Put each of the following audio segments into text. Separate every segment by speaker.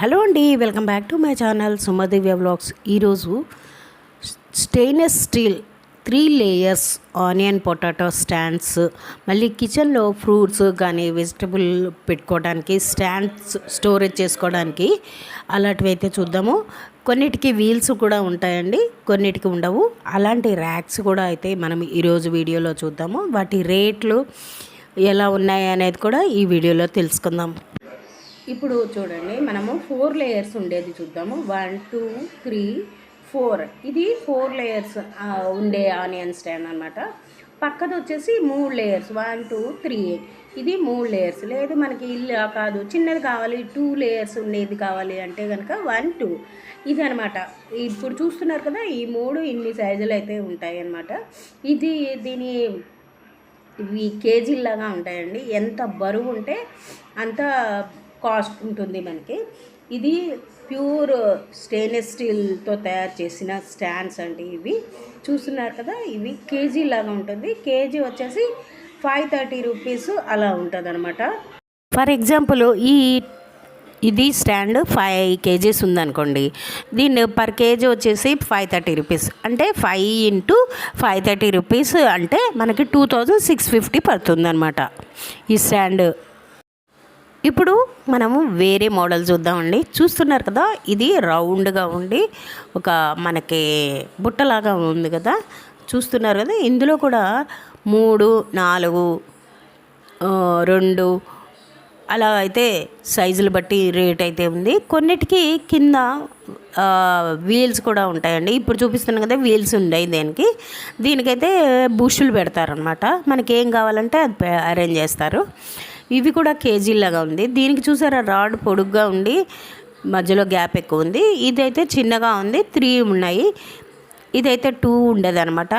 Speaker 1: Hello అండి welcome back to my channel Sumadivya vlogs. ఈరోజు stainless steel three layers onion potato stands మళ్ళీ కిచెన్లో fruits కానీ vegetable పెట్టుకోవడానికి స్టాండ్స్ స్టోరేజ్ చేసుకోవడానికి అలాంటివి అయితే చూద్దాము. కొన్నిటికి వీల్స్ కూడా ఉంటాయండి కొన్నిటికి ఉండవు. అలాంటి ర్యాక్స్ కూడా అయితే మనం ఈరోజు వీడియోలో చూద్దాము. వాటి రేట్లు ఎలా ఉన్నాయి అనేది కూడా ఈ వీడియోలో తెలుసుకుందాం. ఇప్పుడు చూడండి మనము ఫోర్ లేయర్స్ ఉండేది చూద్దాము. వన్ టూ త్రీ ఫోర్ ఇది ఫోర్ లేయర్స్ ఉండే ఆనియన్ స్టాండ్ అనమాట పక్కది వచ్చేసి మూడు లేయర్స్ వన్ టూ త్రీ ఇది మూడు లేయర్స్ లేదు మనకి ఇల్లు కాదు. చిన్నది కావాలి టూ లేయర్స్ ఉండేది కావాలి అంటే కనుక వన్ టూ ఇది అనమాట ఇప్పుడు చూస్తున్నారు కదా ఈ మూడు ఇన్ని సైజులు అయితే ఉంటాయి అన్నమాట. ఇది దీని ఇవి కేజీలాగా ఉంటాయండి. ఎంత బరువు ఉంటే అంత కాస్ట్ ఉంటుంది మనకి. ఇది ప్యూర్ స్టెయిన్లెస్ స్టీల్తో తయారు చేసిన స్టాండ్స్ అండి ఇవి. చూస్తున్నారు కదా ఇవి కేజీ లాగా ఉంటుంది. కేజీ వచ్చేసి ఫైవ్ థర్టీ రూపీస్ అలా ఉంటుంది అనమాట ఫర్ ఎగ్జాంపుల్ ఈ ఇది స్టాండ్ ఫైవ్ కేజీస్ ఉందనుకోండి. దీన్ని పర్ కేజీ వచ్చేసి ఫైవ్ థర్టీ రూపీస్. అంటే five into five thirty rupees అంటే మనకి టూ థౌజండ్ సిక్స్ ఫిఫ్టీ పడుతుందన్నమాట ఈ స్టాండ్. ఇప్పుడు మనము వేరే మోడల్ చూద్దామండి చూస్తున్నారు కదా ఇది రౌండ్గా ఉండి ఒక మనకి బుట్టలాగా ఉంది కదా. చూస్తున్నారు కదా ఇందులో కూడా మూడు నాలుగు రెండు అలా అయితే సైజులు బట్టి రేట్ అయితే ఉంది. కొన్నిటికి కింద వీల్స్ కూడా ఉంటాయండి. ఇప్పుడు చూపిస్తున్నాను కదా వీల్స్ ఉన్నాయి దీనికి. దీనికైతే బుషులు పెడతారనమాట మనకి ఏం కావాలంటే అది అరేంజ్ చేస్తారు. ఇవి కూడా కేజీలాగా ఉంది. దీనికి చూసారా రాడ్ పొడుగ్గా ఉండి మధ్యలో గ్యాప్ ఎక్కువ ఉంది. ఇదైతే చిన్నగా ఉంది త్రీ ఉన్నాయి. ఇదైతే టూ ఉండేది అనమాట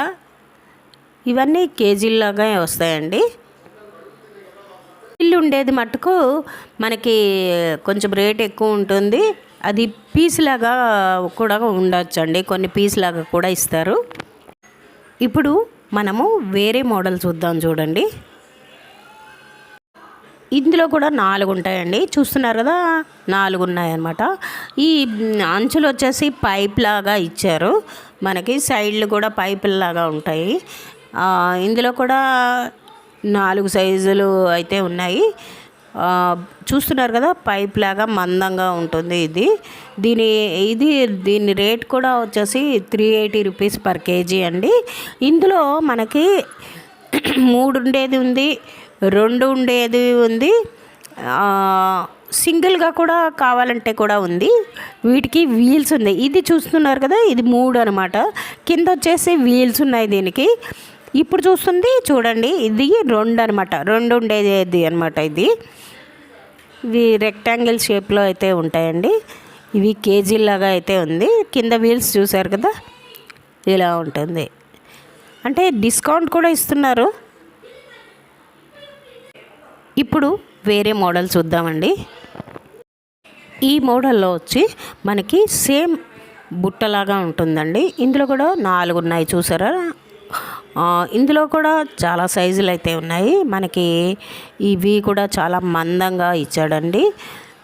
Speaker 1: ఇవన్నీ కేజీలాగా వస్తాయండి. ఇల్లు ఉండేది మటుకు మనకి కొంచెం రేట్ ఎక్కువ ఉంటుంది. అది పీస్ లాగా కూడా ఉండొచ్చు అండి కొన్ని పీస్ లాగా కూడా ఇస్తారు. ఇప్పుడు మనము వేరే మోడల్ చూద్దాం చూడండి. ఇందులో కూడా నాలుగు ఉంటాయండి చూస్తున్నారు కదా నాలుగు ఉన్నాయన్నమాట ఈ అంచులు వచ్చేసి పైప్ లాగా ఇచ్చారు. మనకి సైడ్లు కూడా పైపులలాగా ఉంటాయి. ఇందులో కూడా నాలుగు సైజులు అయితే ఉన్నాయి. చూస్తున్నారు కదా పైప్ లాగా మందంగా ఉంటుంది ఇది. దీని ఇది దీని రేట్ కూడా వచ్చేసి three eighty rupees per kg అండి. ఇందులో మనకి మూడు ఉండేది ఉంది. రెండు ఉండేది ఉంది. సింగిల్గా కూడా కావాలంటే కూడా ఉంది. వీటికి వీల్స్ ఉన్నాయి. ఇది చూస్తున్నారు కదా ఇది మూడు అనమాట కింద వచ్చేసి వీల్స్ ఉన్నాయి దీనికి. ఇప్పుడు చూస్తుంది చూడండి ఇది రెండు అనమాట రెండు ఉండేది అనమాట ఇది. ఇవి రెక్టాంగిల్ షేప్లో అయితే ఉంటాయండి. ఇవి కేజీలాగా అయితే ఉంది. కింద వీల్స్ చూసారు కదా ఇలా ఉంటుంది. అంటే డిస్కౌంట్ కూడా ఇస్తున్నారు. ఇప్పుడు వేరే మోడల్ చూద్దామండి. ఈ మోడల్లో వచ్చి మనకి సేమ్ బుట్టలాగా ఉంటుందండి. ఇందులో కూడా నాలుగు ఉన్నాయి చూసారా? ఇందులో కూడా చాలా సైజులు అయితే ఉన్నాయి. మనకి ఇవి కూడా చాలా మందంగా ఇచ్చాడండి.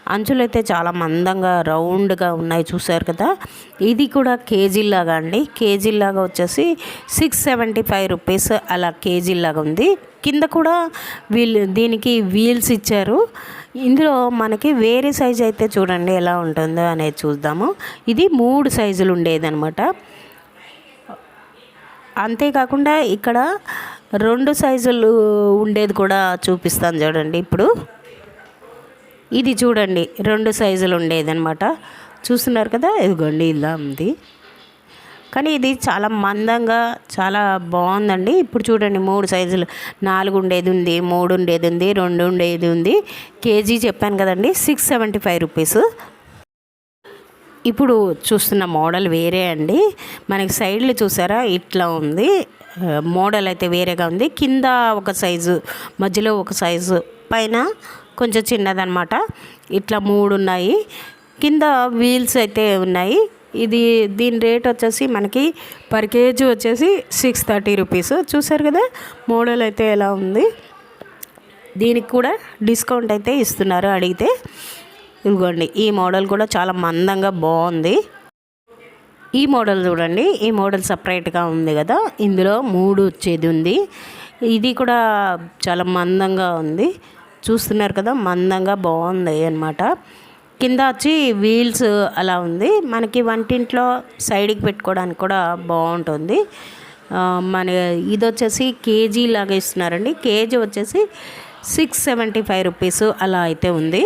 Speaker 1: అంచులు అయితే చాలా మందంగా రౌండ్గా ఉన్నాయి చూసారు కదా? ఇది కూడా కేజీలాగా అండి. కేజీలాగా వచ్చేసి సిక్స్ సెవెంటీ ఫైవ్ రూపీస్ అలా కేజీలాగా ఉంది. కింద కూడా వీల్ దీనికి వీల్స్ ఇచ్చారు. ఇందులో మనకి వేరే సైజ్ అయితే చూడండి ఎలా ఉంటుందో అనేది చూద్దాము. ఇది మూడు సైజులు ఉండేదనమాట అంతేకాకుండా ఇక్కడ రెండు సైజులు ఉండేది కూడా చూపిస్తాను చూడండి ఇప్పుడు. ఇది చూడండి రెండు సైజులు ఉండేదన్నమాట. చూస్తున్నారు కదా? ఇదిగోండి ఇలా ఉంది. కానీ ఇది చాలా మందంగా చాలా బాగుందండి. ఇప్పుడు చూడండి మూడు సైజులు. నాలుగు ఉండేది ఉంది మూడు ఉండేది ఉంది రెండు ఉండేది ఉంది. కేజీ చెప్పాను కదండి సిక్స్ సెవెంటీ ఫైవ్ రూపీస్ ఇప్పుడు చూస్తున్న మోడల్ వేరే అండి. మనకి సైడ్లు చూసారా? ఇట్లా ఉంది. మోడల్ అయితే వేరేగా ఉంది. కింద ఒక సైజు మధ్యలో ఒక సైజు. పైన కొంచెం చిన్నదనమాట ఇట్లా మూడు ఉన్నాయి కింద వీల్స్ అయితే ఉన్నాయి. ఇది దీని రేట్ వచ్చేసి మనకి పర్ కేజీ వచ్చేసి సిక్స్ థర్టీ రూపీస్. చూసారు కదా? మోడల్ అయితే ఎలా ఉంది? దీనికి కూడా డిస్కౌంట్ అయితే ఇస్తున్నారు అడిగితే. ఇదిగోండి ఈ మోడల్ కూడా చాలా మందంగా బాగుంది. ఈ మోడల్ చూడండి. ఈ మోడల్ సపరేట్గా ఉంది కదా? ఇందులో మూడు వచ్చేది ఉంది. ఇది కూడా చాలా మందంగా ఉంది. చూస్తున్నారు కదా మందంగా బాగుంది అనమాట కింద వచ్చి వీల్స్ అలా ఉంది. మనకి వంటింట్లో సైడ్కి పెట్టుకోవడానికి కూడా బాగుంటుంది. మన ఇది వచ్చేసి కేజీ లాగా ఇస్తున్నారండి. కేజీ వచ్చేసి సిక్స్ సెవెంటీ ఫైవ్ రూపీస్ అలా అయితే ఉంది.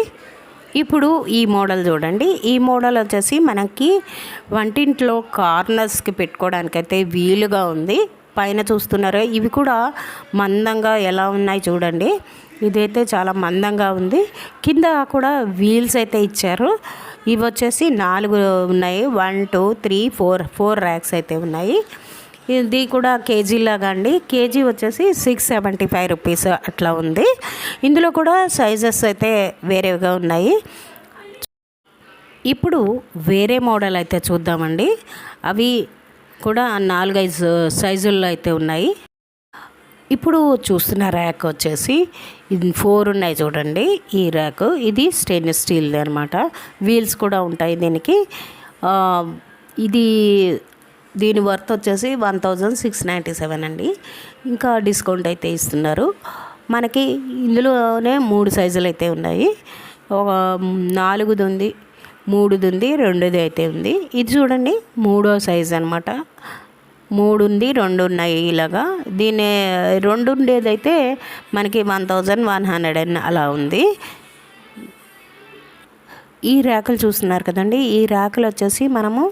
Speaker 1: ఇప్పుడు ఈ మోడల్ చూడండి. ఈ మోడల్ వచ్చేసి మనకి వంటింట్లో కార్నర్స్కి పెట్టుకోవడానికైతే వీలుగా ఉంది. పైన చూస్తున్నారు ఇవి కూడా మందంగా ఎలా ఉన్నాయి చూడండి. ఇదైతే చాలా మందంగా ఉంది. కింద కూడా వీల్స్ అయితే ఇచ్చారు. ఇవి వచ్చేసి నాలుగు ఉన్నాయి. One two three four four racks అయితే ఉన్నాయి. ఇది కూడా కేజీలాగా అండి. కేజీ వచ్చేసి సిక్స్ సెవెంటీ ఫైవ్ రూపీస్ అట్లా ఉంది. ఇందులో కూడా సైజెస్ అయితే వేరేగా ఉన్నాయి. ఇప్పుడు వేరే మోడల్ అయితే చూద్దామండి. అవి కూడా నాలుగైదు సైజుల్లో అయితే ఉన్నాయి. ఇప్పుడు చూస్తున్న ర్యాక్ వచ్చేసి ఇది ఫోర్ ఉన్నాయి చూడండి. ఈ ర్యాక్ ఇది స్టెయిన్లెస్ స్టీల్ అనమాట వీల్స్ కూడా ఉంటాయి దీనికి. ఇది దీని వర్త్ వచ్చేసి one thousand six ninety seven అండి. ఇంకా డిస్కౌంట్ అయితే ఇస్తున్నారు. మనకి ఇందులోనే మూడు సైజులు అయితే ఉన్నాయి. ఒక నాలుగుది ఉంది మూడుది ఉంది రెండుది అయితే ఉంది. ఇది చూడండి మూడో సైజ్ అనమాట మూడు ఉంది రెండు ఉన్నాయి ఇలాగా. దీని రెండు ఉండేదైతే మనకి one thousand one hundred and అలా ఉంది. ఈ ర్యాకులు చూస్తున్నారు కదండి. ఈ ర్యాకులు వచ్చేసి మనము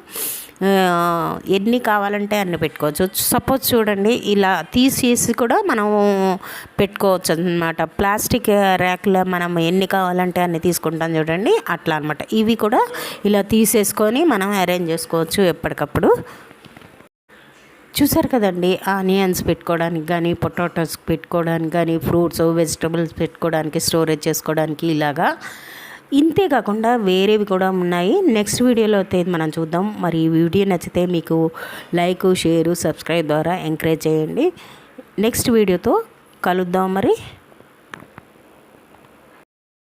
Speaker 1: ఎన్ని కావాలంటే అన్ని పెట్టుకోవచ్చు. సపోజ్ చూడండి ఇలా తీసేసి కూడా మనము పెట్టుకోవచ్చు అనమాట ప్లాస్టిక్ ర్యాక్లో మనం ఎన్ని కావాలంటే అన్ని తీసుకుంటాం చూడండి. అట్లా అనమాట ఇవి కూడా ఇలా తీసేసుకొని మనం అరేంజ్ చేసుకోవచ్చు ఎప్పటికప్పుడు. చూసారు కదండి ఆనియన్స్ పెట్టుకోవడానికి కానీ పొటాటోస్ పెట్టుకోవడానికి కానీ ఫ్రూట్స్ వెజిటబుల్స్ పెట్టుకోవడానికి స్టోరేజ్ చేసుకోవడానికి ఇలాగా. ఇంతే కాకుండా వేరేవి కూడా ఉన్నాయి. నెక్స్ట్ వీడియోలో అయితే మనం చూద్దాం. మరి ఈ వీడియో నచ్చితే మీకు లైక్ షేరు సబ్స్క్రైబ్ ద్వారా ఎంకరేజ్ చేయండి. నెక్స్ట్ వీడియోతో కలుద్దాం మరి.